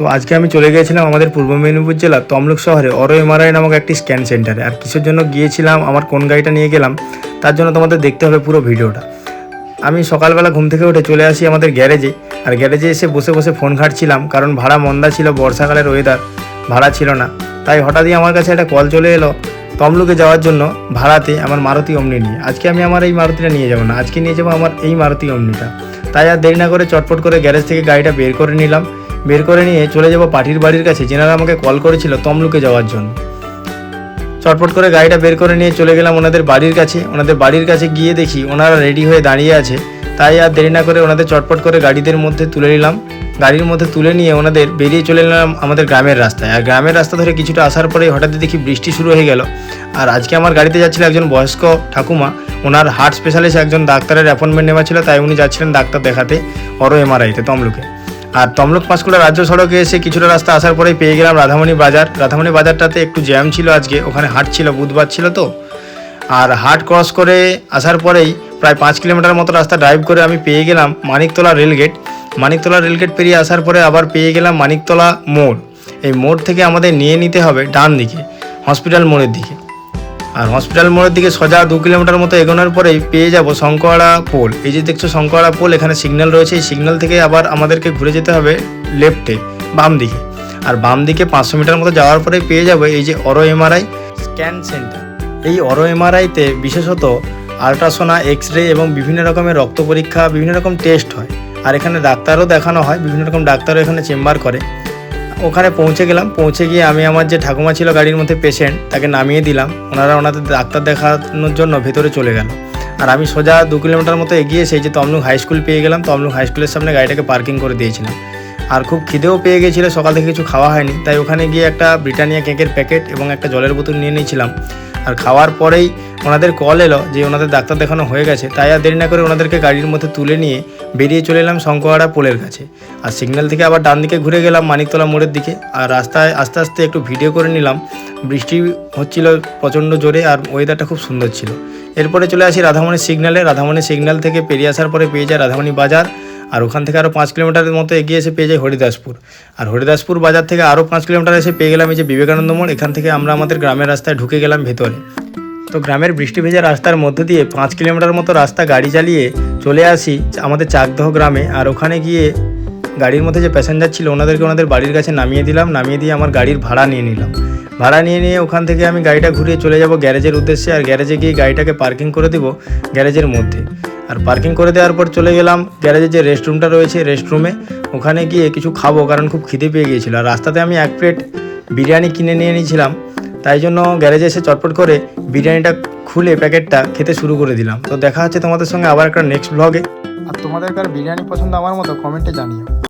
তো আজকে আমি চলে গিয়েছিলাম আমাদের পূর্ব মেদিনীপুর জেলার তমলুক শহরে অরো এমআরআই নামক একটি স্ক্যান সেন্টারে। আর কিসের জন্য গিয়েছিলাম, আমার কোন গাড়িটা নিয়ে গেলাম, তার জন্য তোমাদের দেখতে হবে পুরো ভিডিওটা। আমি সকালবেলা ঘুম থেকে উঠে চলে আসি আমাদের গ্যারেজে, আর গ্যারেজে এসে বসে বসে ফোন ঘাটছিলাম, কারণ ভাড়া মন্দা ছিল বর্ষাকালের ওয়েদার ভাড়া ছিল না। তাই হঠাৎই আমার কাছে একটা কল চলে এলো তমলুকে যাওয়ার জন্য ভাড়াতে আমার মারুতি অমনি নিয়ে। আজকে আমি আমার এই মারুতিটা নিয়ে যাব না, আজকে নিয়ে যাব আমার এই মারুতি অমনিটা। তাই আর দেরি না করে চটপট করে গ্যারেজ থেকে গাড়িটা বের করে নিলাম বের করে নিয়ে চলে যাব পাঠির বাড়ির কাছে। যেনারা আমাকে কল করেছিল তমলুকে যাওয়ার জন্য। চটপট করে গাড়িটা বের করে নিয়ে চলে গেলাম ওনাদের বাড়ির কাছে। ওনাদের বাড়ির কাছে গিয়ে দেখি ওনারা রেডি হয়ে দাঁড়িয়ে আছে। তাই আর দেরি না করে ওনাদের চটপট করে গাড়িদের মধ্যে তুলে নিলাম। গাড়ির মধ্যে তুলে নিয়ে ওনাদের বেরিয়ে চলে এলাম আমাদের গ্রামের রাস্তায়। আর গ্রামের রাস্তা ধরে কিছুটা আসার পরে হঠাৎ দেখি বৃষ্টি শুরু হয়ে গেল। আর আজকে আমার গাড়িতে যাচ্ছিল একজন বয়স্ক ঠাকুমা। ওনার হার্ট স্পেশালিস্ট একজন ডাক্তারের অ্যাপয়েন্টমেন্ট নেওয়া ছিল, তাই উনি যাচ্ছিলেন ডাক্তার দেখাতে, অরো এমআরআইতে তমলুকে। আর তমলুক পাঁশকুড়া রাজ্য সড়কে এসে কিছুটা রাস্তা আসার পরেই পেয়ে গেলাম রাধামণি বাজার। রাধামণি বাজারটাতে একটু জ্যাম ছিল আজকে, ওখানে হাট ছিল, বুধবার ছিল তো। আর হাট ক্রস করে আসার পরেই প্রায় পাঁচ কিলোমিটার মতো রাস্তা ড্রাইভ করে আমি পেয়ে গেলাম মানিকতলা রেলগেট মানিকতলা রেলগেট পেরিয়ে আসার পরে আবার পেয়ে গেলাম মানিকতলা মোড়। এই মোড় থেকে আমাদের নিয়ে নিতে হবে ডান দিকে হসপিটাল মোড়ের দিকে। আর হসপিটাল মোড়ের দিকে সোজা দু কিলোমিটার মতো এগোনোর পরেই পেয়ে যাব শঙ্করা পোল। এই যে দেখছ শঙ্করা পোল, এখানে সিগন্যাল রয়েছে। এই সিগন্যাল থেকে আবার আমাদেরকে ঘুরে যেতে হবে লেফটে বাম দিকে। আর বাম দিকে পাঁচশো মিটার মতো যাওয়ার পরে পেয়ে যাবে এই যে অরো এমআরআই স্ক্যান সেন্টার এই অরো এমআরআইতে বিশেষত আলট্রাসোনা এক্স রে এবং বিভিন্ন রকমের রক্ত পরীক্ষা, বিভিন্ন রকম টেস্ট হয়। আর এখানে ডাক্তারও দেখানো হয়, বিভিন্ন রকম ডাক্তারও এখানে চেম্বার করে। ওখানে পৌঁছে গেলাম। পৌঁছে গিয়ে আমি আমার যে ঠাকুমা ছিল গাড়ির মধ্যে পেশেন্ট তাকে নামিয়ে দিলাম। ওনারা ওনাদের ডাক্তার দেখানোর জন্য ভেতরে চলে গেল। আর আমি সোজা দু কিলোমিটার মতো এগিয়ে সেই যে তমলুক হাই স্কুল পেয়ে গেলাম, তমলুক হাই স্কুলের সামনে গাড়িটাকে পার্কিং করে দিয়েছিলাম। আর খুব খিদেও পেয়ে গেছিল, সকাল থেকে কিছু খাওয়া হয়নি। তাই ওখানে গিয়ে একটা ব্রিটানিয়া কেকের প্যাকেট এবং একটা জলের বোতল নিয়ে নিয়েছিলাম। আর খাওয়ার পরেই ওনাদের কল এলো যে ওনাদের ডাক্তার দেখানো হয়ে গেছে, তাই আর দেরি না করে ওনাদেরকে গাড়ির মধ্যে তুলে নিয়ে বেরিয়ে চলে এলাম শঙ্করহাড়া পোলের কাছে। আর সিগন্যাল থেকে আবার ডান দিকে ঘুরে গেলাম মানিকতলা মোড়ের দিকে। আর রাস্তায় আস্তে আস্তে একটু ভিডিও করে নিলাম। বৃষ্টি হচ্ছিল প্রচণ্ড জোরে আর ওয়েদারটা খুব সুন্দর ছিল। এরপরে চলে আসি রাধামণি সিগন্যালে রাধামণি সিগন্যাল থেকে পেরিয়ে আসার পরে পেয়ে যায় রাধামণি বাজার। আর ওখান থেকে আরও পাঁচ কিলোমিটারের মতো এগিয়ে এসে পেয়ে যাই হরিদাসপুর। আর হরিদাসপুর বাজার থেকে আরও পাঁচ কিলোমিটার এসে পেয়ে গেলাম এই যে বিবেকানন্দ মোড়। এখান থেকে আমরা আমাদের গ্রামের রাস্তায় ঢুকে গেলাম ভেতরে। তো গ্রামের বৃষ্টি ভেজা রাস্তার মধ্য দিয়ে পাঁচ কিলোমিটার মতো রাস্তা গাড়ি চালিয়ে চলে আসি আমাদের চাকদহ গ্রামে। আর ওখানে গিয়ে গাড়ির মধ্যে যে প্যাসেঞ্জার ছিল, ওনাদেরকে ওনাদের বাড়ির কাছে নামিয়ে দিলাম, নামিয়ে দিয়ে আমার গাড়ির ভাড়া নিয়ে নিলাম। ভাড়া নিয়ে নিয়ে ওখান থেকে আমি গাড়িটা ঘুরিয়ে চলে যাব গ্যারেজের উদ্দেশ্যে, আর গ্যারেজে গিয়ে গাড়িটাকে পার্কিং করে দেব গ্যারেজের মধ্যে। আর পার্কিং করে দেওয়ার পর চলে গেলাম গ্যারেজের যে রেস্টরুমটা রয়েছে রেস্টরুমে ওখানে গিয়ে কিছু খাব কারণ খুব খিদে পেয়ে গিয়েছিল। আর রাস্তাতে আমি এক প্লেট বিরিয়ানি কিনে নিয়ে নিয়েছিলাম। তাই জন্য গ্যারেজে এসে চটপট করে বিরিয়ানিটা খুলে প্যাকেটটা খেতে শুরু করে দিলাম। তো দেখা হচ্ছে তোমাদের সঙ্গে আবার একটা নেক্সট ব্লগে আর তোমাদের কার বিরিয়ানি পছন্দ আমার মতো কমেন্টে জানিও।